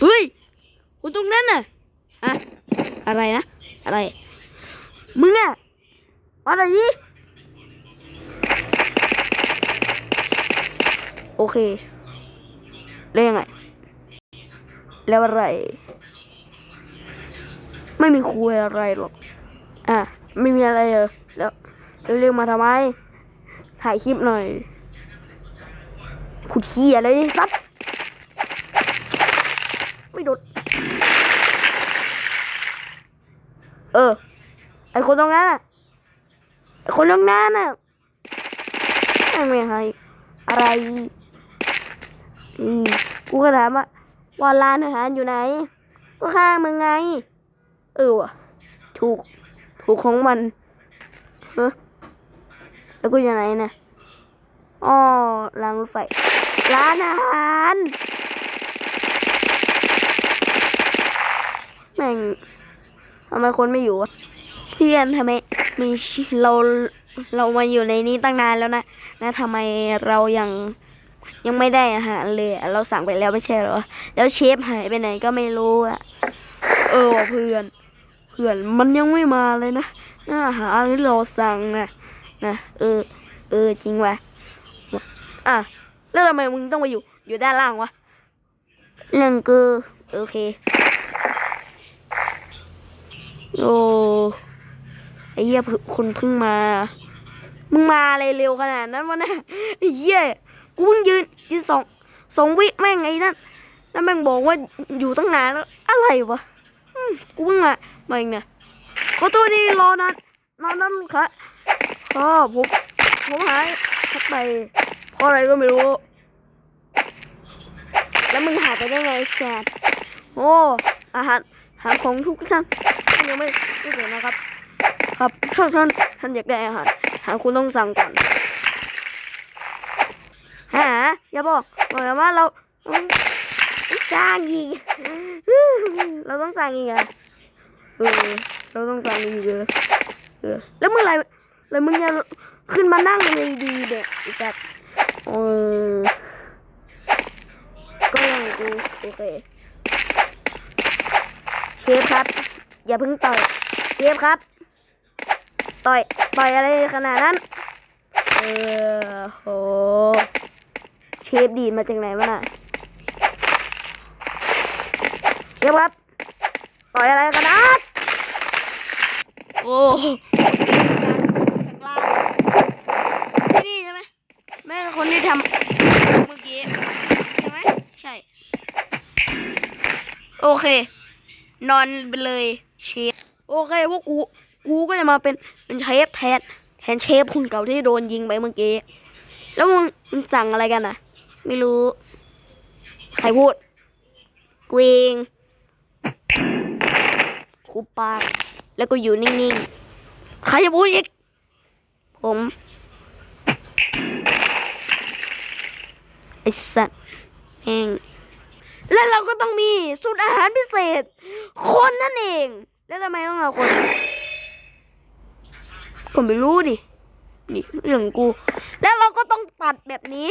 เฮ้ยคุณตรงนั้นน่ะอะอะไรนะ อะไร มึงอะอะไรนี่โอเค แล้วยังไง แล้วอะไร ไม่มีคุยอะไรหรอก อะ ไม่มีอะไรเลยแล้วเรียกมาทำไม ถ่ายคลิปหน่อย ขุดขี้อะไรซัดไม่โดดเออ ไอคนตรงนั้นน่ะไอคนตรงนั้นน่ะไม่ให้อะไรอืมกูก็ถามว่าว่าร้านอาหารอยู่ไหน ก็ข้างมึงไง เออวะถูก ถูกของมันเฮ้แล้วกูอยู่ไหนนะอ๋อรางรถไฟร้านอาหาร ม่งทำไมคนไม่อยู่เพื่อนทำไมมีเราเรามาอยู่ในนี้ตั้งนานแล้วนะนะทำไมเรายังยังไม่ได้อาหารเลยเราสั่งไปแล้วไม่ใช่หรอ แล้วเชฟหายไปไหนก็ไม่รู้อะเออเพื่อนเพื่อนมันยังไม่มาเลยนะอาหารที่เราสั่งนะนะเออ เออจริงว่ะอะแล้วทำไมมึงต้องมาอยู่อยู่ด้านล่างวะเรื่องคือโอเค โอ้ไอ้เหี้ยเพิ่งคนเพิ่งมา มึงมาอะไรเร็วขนาดนั้นวะเนี่ยไอ้เหี้ยกูเพิ่งยืนยืนสองสองวิแม่งไอ้นั่นแล้วแม่งบอกว่าอยู่ตั้งนานแล้วอะไรวะกูเพิ่งมามาเองเนี่ยขอโทษที่รอนานนานนั้นลูกค้าก็ผมผมหายทักไปเพราะอะไรก็ไม่รู้ แล้วมึงหายไปได้ไงแซดโอ้อาหารหาของทุกท่าน ยังไม่ไม่เสร็จนะครับ ครับท่านท่านท่านอยากได้อาหารหาคุณต้องสั่งก่อนหาอย่าบอกบอกนะว่าเราจ้างอีกเราต้องสั่งอีกอะเออเราต้องสั่งอีกเออเออแล้วเมื่อไรแล้วมึงจะขึ้นมานั่งในดีเด็กอีสัตว์เออก็ยังกูโอเคเชฟครับ อย่าเพิ่งต่อยเชฟครับ ต่อยต่อยอะไรขนาดนั้น เออโหเชฟดีมาจากไหนวะน่ะเชฟครับ ต่อยอะไรขนาดโอ้ที่นี่ใช่ไหมแม่คนที่ทำเมื่อกี้ใช่ไหมใช่ โอเค นอนไปเลย เชฟโอเคพวกกูกูก็จะมาเป็นเป็นเชฟแทนแทนเชฟคนเก่าที่โดนยิงไปเมื่อกี้แล้วมึงมึงสั่งอะไรกันอะ ไม่รู้ใครพูดกูเองคูปากแล้วก็อยู่นิ่งๆใครจะพูดอีกผมไอ้สัตว์แม่ง และเราก็ต้องมีสูตรอาหารพิเศษ คนนั่นเอง แล้วทำไมต้องเอาคนผมไม่รู้ดิ นี่เรื่องกู แล้วเราก็ต้องตัดแบบนี้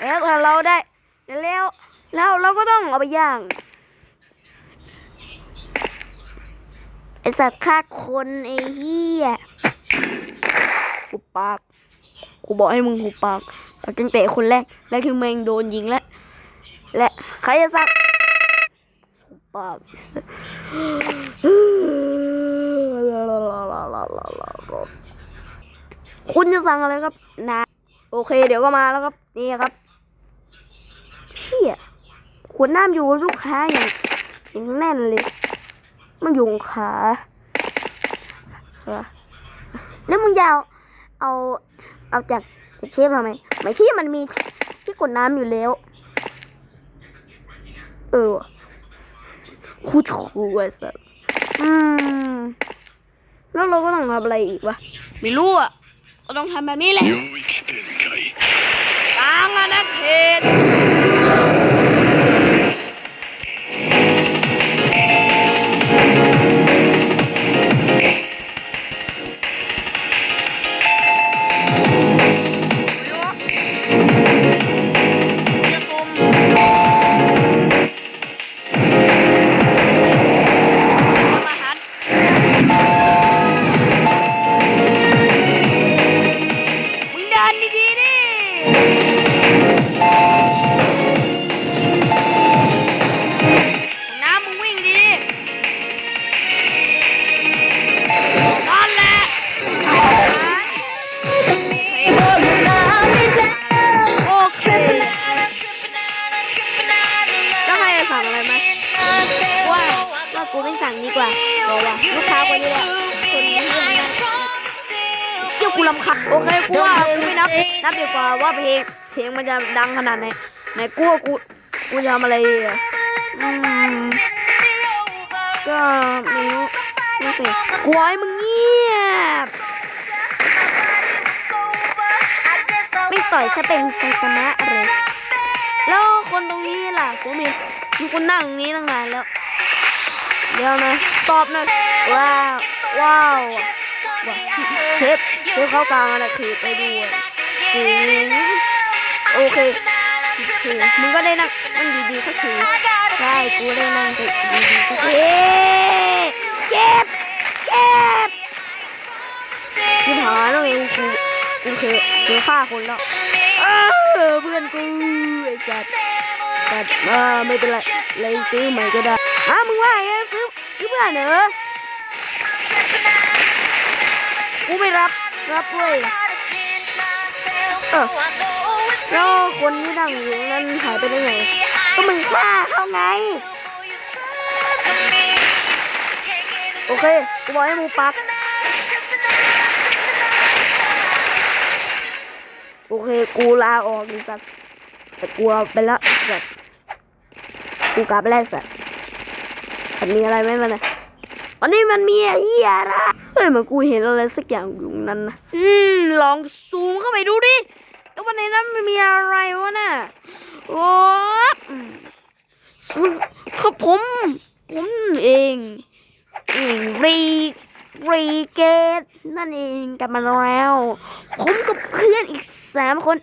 แล้วเราได้แล้วแล้วเราก็ต้องเอาไปย่างไอสัตว์ฆ่าคนไอ้เหี้ยหุบปากกูบอกให้มึงหุบปาก ตั้งแต่คนแรก แล้วคือแมงโดนยิงแล้ว และใครจะสั่งหุบปาคุณจะสั่งอะไรครับนะโอเค เดี๋ยวก็มาแล้วครับ นี่ครับ เชี่ยขวดน้ำอยู่บนลูกค้าอย่างอย่างแน่นเลย มันอยู่ของขาเหรอแล้วมึงยาวเอา เอาจากจาก เชฟทำไมไม่ที่มันมีที่กดน้ำอยู่แล้ว เออคูชคูไอ้สัสอืมแล้วเราก็ต้องทำอะไรอีกวะไม่รู้อะก็ต้องทำแบบนี้แหละกลงอาณาเข ลำคาญโอเคกูว่ากูไม่นับนับดีกว่าว่าเพลงเพลงมันจะดังขนาดไหนไหนกูว่ากูกูจะทำอะไรอืมก็ไม่รู้ไม่สิกูให้มึงเงียบไม่ต่อยจะเป็นไซสมะเลยแล้วคนตรงนี้ล่ะกูมีมีคนนั่งนี้ตั้งนานแล้วเดี๋ยวนะตอบหนะว้าวว้าว ว้าเทปเทปเข้ากลางอะนะคือไปดูอะคือโอเคคือมึงก็ได้นั่งนั่งดีๆสักทีใช่กูได้นั่งดีๆสักทีเก็บเก็บที่หาแล้วไงกูกูเคยเคยฆ่าคนแล้วอ้าวเพื่อนกูไอ้สัตว์สัตว์มาไม่เป็นไรเลยซื้อใหม่ก็ได้อ้ามึงว่าไงซื้อซื้อเพื่อนเหรอ กูไม่รับรับเว้ยเออแล้วคนที่นั่งอยู่นั้นหายไปได้ไง ก็มึงฆ่าเขาไง โอเค กูบอกให้มึงปัก โอเค กูลาออกดิสัตว์แต่กูเอาไปละสัตว์กูกลับไปแล้วสัตว์มันมีอะไรไหมมันนะวันนี้มันมีเหี้ยอะไร เฮ้ยเหมือนกูเห็นอะไรสักอย่างอยู่นั้นนะอืม ลองซูมเข้าไปดูดิแล้ววันในนั้นมันมีอะไรวะน่ะโอ้ซูมครับผม ผมเองเอืมรีรีเกตนั่นเองกลับมาแล้ว ผมกับเพื่อนอีกสามคน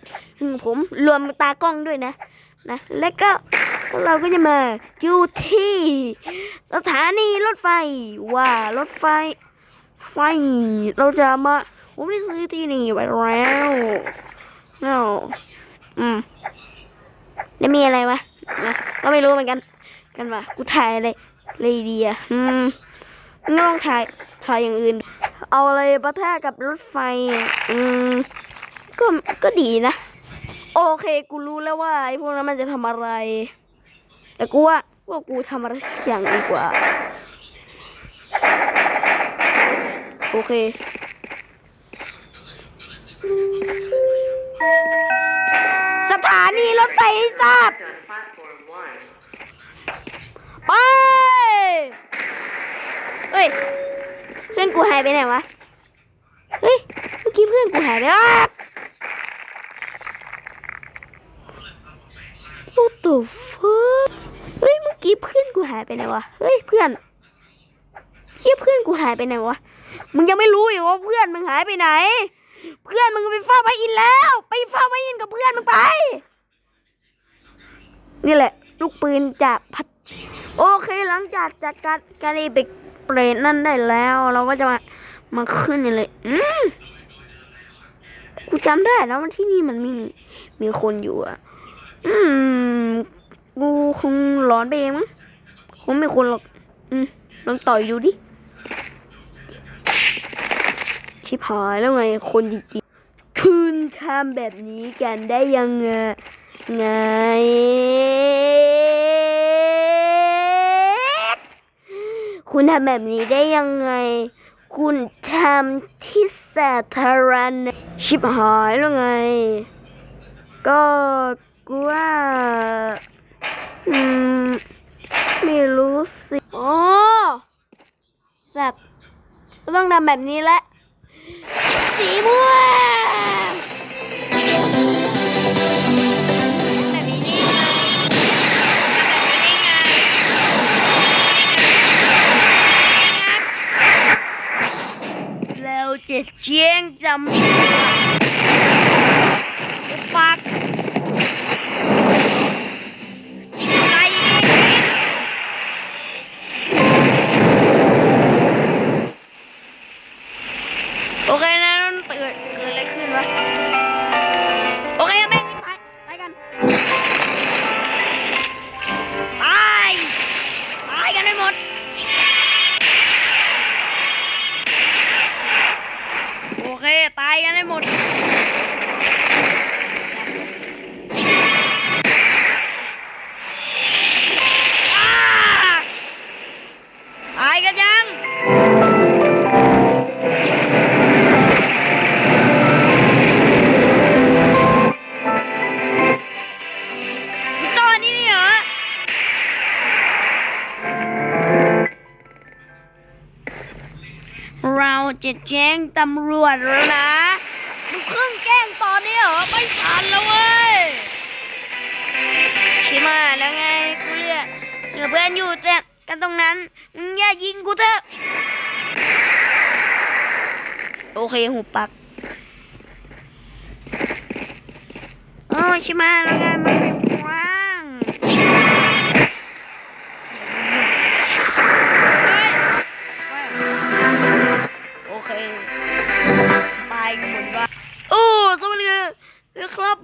ผมรวมตากล้องด้วยนะนะแล้วก็เราก็จะมาอยู่ที่ สถานีรถไฟว่ารถไฟ ไฟเราจะมาผมได้ซื้อที่นี่ไว้แล้วเอาอืมแล้วมีอะไรวะนะก็ไม่รู้เหมือนกัน กันว่ากูถ่ายอะไรเลยดีอะอืมไม่ต้องถ่ายถ่ายอย่างอื่น เอาอะไรปะทะกับรถไฟ อืมก็ก็ดีนะ โอเค กูรู้แล้วว่าไอ้พวกนั้นมันจะทำอะไร แต่กูว่าว่ากูทำอะไรสักอย่างดีกว่า โอเค สถานีรถไฟทราบ on platform one. ไปเฮ้ย เพื่อนกูหายไปไหนวะ เฮ้ย เมื่อกี้เพื่อนกูหายไปแล้ว What the fuck เฮ้ย เมื่อกี้เพื่อนกูหายไปไหนวะ เฮ้ย เพื่อนเฮียเพื่อนกูหายไปไหนวะ มึงยังไม่รู้อีกว่าเพื่อนมึงหายไปไหน เพื่อนมึงไปเฝ้าพระอินทร์แล้ว ไปเฝ้าพระอินทร์กับเพื่อนมึงไป นี่แหละ ลูกปืนจากพัดโอเคหลังจากจากการการไอ้เบกเปรตนั่นได้แล้ว เราก็จะมามาขึ้นนี่เลยอืมกูจำได้แล้วว่าที่นี่มันไม่มีมีคนอยู่อะ อืมกูคงร้อนไปเองมั้งคงไม่คนหรอก อืมลองต่อยดูดิ ชิบหายแล้วไงคนจริงๆคุณทำแบบนี้กันได้ยังไงไงคุณทำแบบนี้ได้ยังไง คุณทำที่สาธารณะชิบหายแล้วไง ก็กูว่าอืมไม่รู้สิอ๋อสัตว์ต้องทำแบบนี้แหละ สีม่วงแบบนี้นี่ไงแล้วเจ็ดเจียงจำปัก เค ตายกันให้หมด งตำรวจแล้วนะมึงเพิ่งแกล้งตอนนี้เหรอไม่ทันแล้วเว้ยช่ไหมแล้วไงกูเรียกเหลือเพื่อนอยู่แต่กันตรงนั้นมึงอย่ายิงกูเถอะโอเคหูปักโอ้ช่ไหมแล้วไงมัน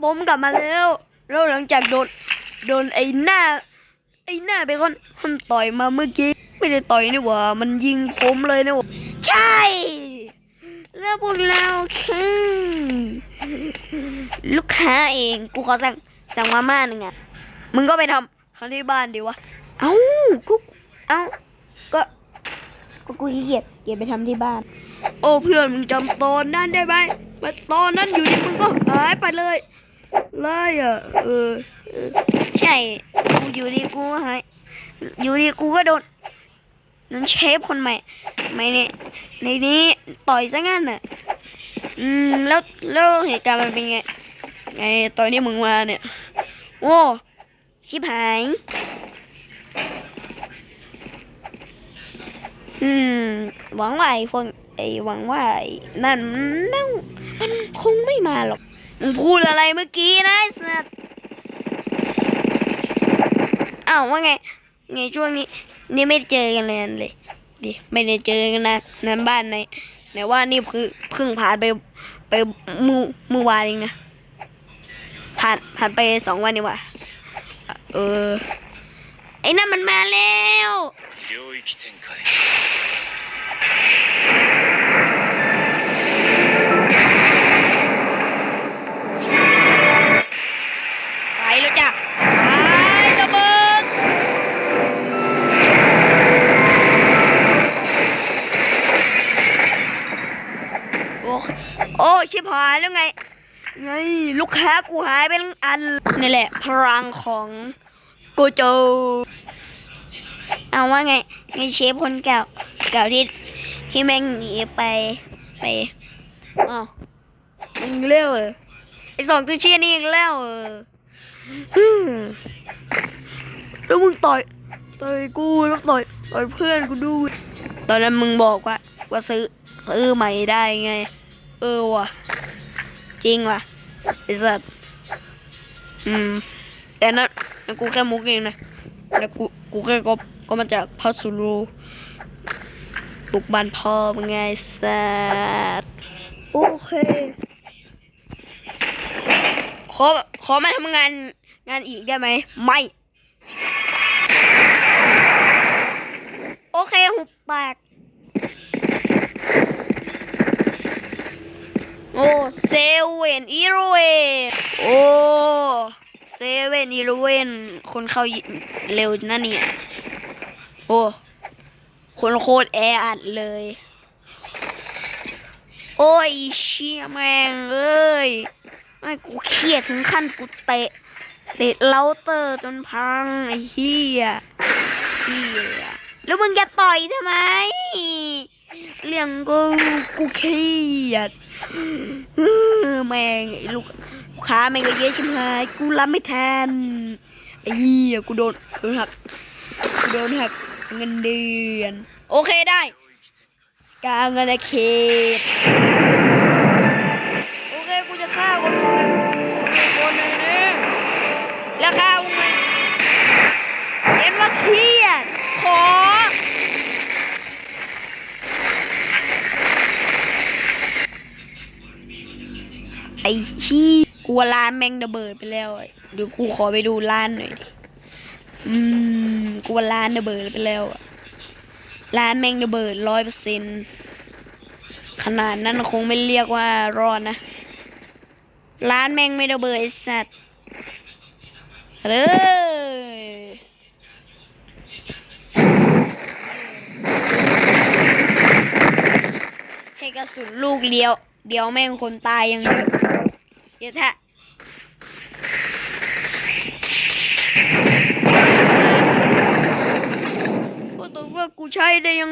ผมกลับมาแล้วแล้วหลังจากโดนโดนไอ้หน้า ไอ้หน้าเบคอนมันต่อยมาเมื่อกี้ไม่ได้ต่อยนี่หว่า มันยิงผมเลยนะว่าใช่แล้วพวกเราคือลูกค้าเองกูขอสั่งสั่งมาม่าหนึ่งอะมึงก็ไปทำทำที่บ้านดีวะเอ้ากูเอ้าก็ก็กูขี้เกียจเกียจไปทำที่บ้าน โอ้เพื่อนมึงจำตอนนั้นได้ไหมมาตอนนั้นอยู่ดีมึงก็หายไปเลย เลยอะเออใช่กูอยู่ดีกูหายอยู่ดีกูก็โดนนั้นเชฟคนใหม่ใหม่เนี่ยในนี้ต่อยซะงั้นน่ะอืมแล้วแล้วเหตุการณ์มันเป็นไงไงตอนนี้มึงมาเนี่ย โอ้ชิบหาย อืมหวังว่าไอ้พวกไอ้หวังว่าไอ้นั่นนั่งมันคงไม่มาหรอก พูดอะไรเมื่อกี้นะไอ้สัสอ้าวว่าไง ไงช่วงนี้ นี่ไม่เจอกันเลยนั่นเลยดิไม่ได้เจอกันนะนั้นบ้านในไหนว่านี่คือเพิ่งผ่านไปไปมือมือวานเองนะผ่านผ่านไปสองวันนี่ว่ะเออไอ้นั่นมันมาแล้วากูหายไปทั้งอันนี่แหละ พลังของโกโจ เอาว่าไงไงเชฟคนเก่าเก่าที่ที่แม่งหนีไปไปอ้าวมึงเร็วเหรอไอสองตัวเชี่ยนี่อีกแล้วเหรอฮึแล้วมึงต่อยต่อยกูแล้วต่อยต่อยเพื่อนกูด้วยตอนนั้นมึงบอกว่าว่าซื้อซื้อใหม่ได้ไง เออว่ะ จริงว่ะ ไอ้สัสอืมแต่นั้นนั่นกูแค่มุกเองนะแล้วกูกูแค่ก็ก็มาจากพัสรูปลุกบ้านพ่อมึงไงไอ้สัสโอเคขอขอมาทำงานงานอีกได้ไหมไม่ โอเคหุบปาก โอ้เซเว่นอีโรเวนโอ้เซเว่นอีโรเวนคนเข้าเร็วนะเนี่ย โอ้ คนโคตรแออัดเลย โอ้ยเชี่ยแมงเอ้ยไม่กูเครียดถึงขั้นกูเตะเตะเลาเตอร์จนพังไอ้เหี้ยเหี้ยแล้วมึงจะต่อยทำไม เรื่องกูกูเครียด แม่งไอ้ลูกลูกค้าแม่งก็เยอะชิบหายกูรับไม่ทันไอ้เหี้ยกูโดนโดนหักกูโดนหักเงินเดือน โอเคได้กลางอาณาเขต ชี้กลัวร้านแมงระเบิดไปแล้วอเดี๋ยวกูขอไปดูร้านหน่อยดิอืมกลัวร้านระเบิดไปแล้วอะร้านแมงระเบิดร้อยเปอร์เซ็นต์ขนาดนั้นคงไม่เรียกว่ารอดนะร้านแมงไม่ระเบิดไอสัตว์เลยใช้กระสุนลูกเดียว เดียวแม่งคนตายยังเยอะ เยอะแท้โอ้